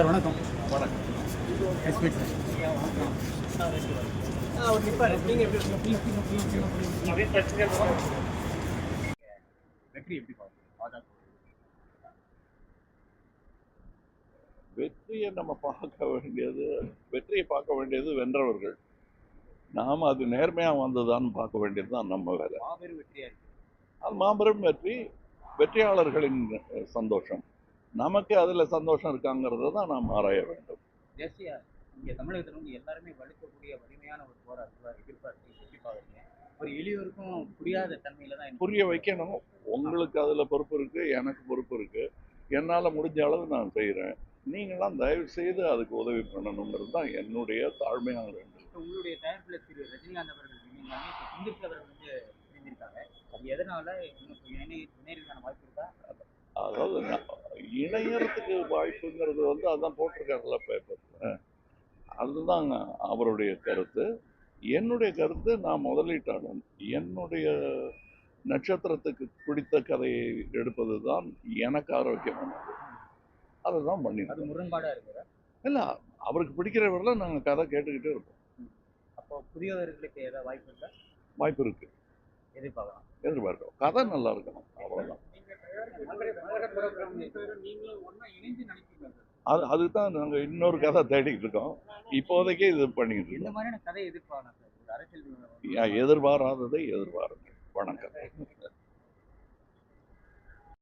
Sir வணக்கம். வணக்கம் எஸ் மீட் சார் அவர் நிற்பாரு நீங்கள் எப்படி வெற்றி எப்படி பார்க்குறீங்க வெற்றியை நம்ம பார்க்க வேண்டியது வெற்றியை பார்க்க வேண்டியது வென்றவர்கள். நாம் அது நேர்மையாக வந்ததான்னு பார்க்க வேண்டியது தான் நம்ம வேலை. மாபெரும் வெற்றியா இருக்கு. அது மாபெரும் வெற்றி வெற்றியாளர்களின் சந்தோஷம். நமக்கு அதில் சந்தோஷம் இருக்காங்கிறத தான் நாம் ஆராய வேண்டும். தேசிய இங்கே தமிழகத்தில் வந்து எல்லாருமே வலுக்கக்கூடிய வலிமையான ஒரு போராட்டத்தில் எதிர்பார்த்து பார்க்குறீங்க ஒரு எளியோருக்கும் புரியாத தன்மையில தான் புரிய வைக்கணும். உங்களுக்கு அதில் பொறுப்பு இருக்குது எனக்கு பொறுப்பு இருக்குது என்னால் முடிஞ்ச அளவு நான் செய்கிறேன் நீங்களாம் தயவு செய்து அதுக்கு உதவி பண்ணணுங்கிறது தான் என்னுடைய தாழ்மையான வேண்டும் இப்போ உங்களுடைய தயாரிப்பில் திரு. ரஜினிகாந்த் அவர்கள் சிந்திப்பு அவர்கள் வந்து இணைந்திருக்காங்க. அது எதனால இணை இணையதுக்கான வாய்ப்பு இருக்கா? அதாவது இணையறதுக்கு வாய்ப்புங்கிறது வந்து அதான் போட்டிருக்காருல பேப்பரில் அதுதான் அவருடைய கருத்து. என்னுடைய கருத்து நான் முதலீட்டாளன். என்னுடைய நட்சத்திரத்துக்கு பிடித்த கதையை எடுப்பது தான் எனக்கு ஆரோக்கியமானது. அதை தான் அது பண்ணியிருக்கோம் முரண்பாடா இருக்குதா இல்லை அவருக்கு பிடிக்கிறவர்கள நாங்கள் கதை கேட்டுக்கிட்டே இருப்போம். அப்போ புதியவர்களுக்கு ஏதாவது வாய்ப்பு இருக்கா? வாய்ப்பு இருக்கு. எதிர்பார்க்கலாம். எதிர்பார்க்கிறோம் கதை நல்லா இருக்கணும். அவ்வளோதான் அது அதுதான் நாங்கள் இன்னொரு கதை தேடிக்கிட்டு இருக்கோம். இப்போதைக்கு இது பண்ணிக்கிட்டு இந்த இருக்கோம். எதிர்பாராததை எதிர்பாருங்கள் வணக்கம்.